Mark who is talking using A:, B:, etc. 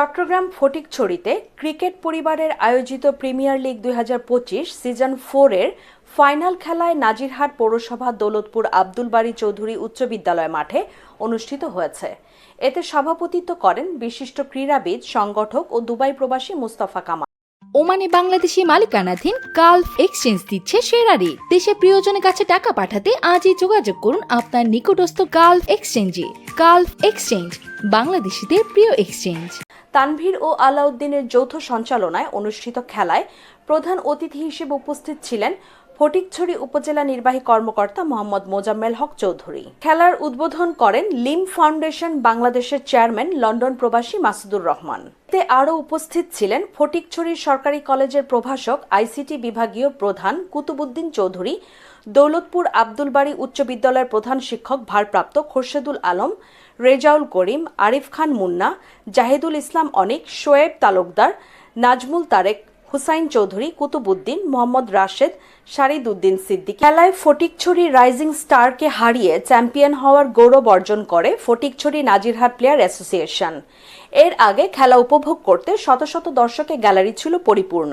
A: Chittagong ফটিকছড়িতে cricket পরিবারের আয়োজিত premier league দু হাজার পঁচিশ সিজন ফোরের ফাইনাল খেলায় নাজিরহাট পৌরসভা দৌলতপুর আব্দুল বাড়ি চৌধুরী উচ্চ বিদ্যালয় মাঠে অনুষ্ঠিত হয়েছে। এতে সভাপতিত্ব করেন বিশিষ্ট ক্রীড়াবিদ, সংগঠক ও দুবাই প্রবাসী মুস্তাফা কামাল।
B: ওমানে বাংলাদেশি মালিকানাধীন গালফ এক্সচেঞ্জ দিচ্ছে সেরা রেট দেশে প্রিয়জনের কাছে টাকা পাঠাতে আজই যোগাযোগ করুন আপনার নিকটস্থ গালফ এক্সচেঞ্জে। গালফ এক্সচেঞ্জ, বাংলাদেশিদের প্রিয় এক্সচেঞ্জ।
A: তানভীর ও আলাউদ্দিনের যৌথ সঞ্চালনায় অনুষ্ঠিত খেলায় প্রধান অতিথি হিসেবে উপস্থিত ছিলেন ফটিকছড়ি উপজেলা নির্বাহী কর্মকর্তা মোহাম্মদ মোজাম্মেল হক চৌধুরী। খেলার উদ্বোধন করেন লিম ফাউন্ডেশন বাংলাদেশের চেয়ারম্যান লন্ডন প্রবাসী মাসুদুর রহমান। এতে আরও উপস্থিত ছিলেন ফটিকছড়ি সরকারি কলেজের প্রভাষক, আইসিটি বিভাগীয় প্রধান কুতুবুদ্দিন চৌধুরী, দৌলতপুর আব্দুল বাড়ি উচ্চ বিদ্যালয়ের প্রধান শিক্ষক ভারপ্রাপ্ত খোরশেদুল আলম, রেজাউল করিম, আরিফ খান মুন্না, জাহিদুল ইসলাম অনিক, শোয়েব তালুকদার, নাজমুল তারেক হুসাইন চৌধুরী কুতুবুদ্দিন মোহাম্মদ রাশেদ শারিদ উদ্দিন সিদ্দিক। খেলায় ফটিকছড়ি রাইজিং স্টারকে হারিয়ে চ্যাম্পিয়ন হওয়ার গৌরব অর্জন করে ফটিকছড়ি নাজিরহাট প্লেয়ার অ্যাসোসিয়েশন। এর আগে খেলা উপভোগ করতে শত শত দর্শকের গ্যালারি ছিল পরিপূর্ণ।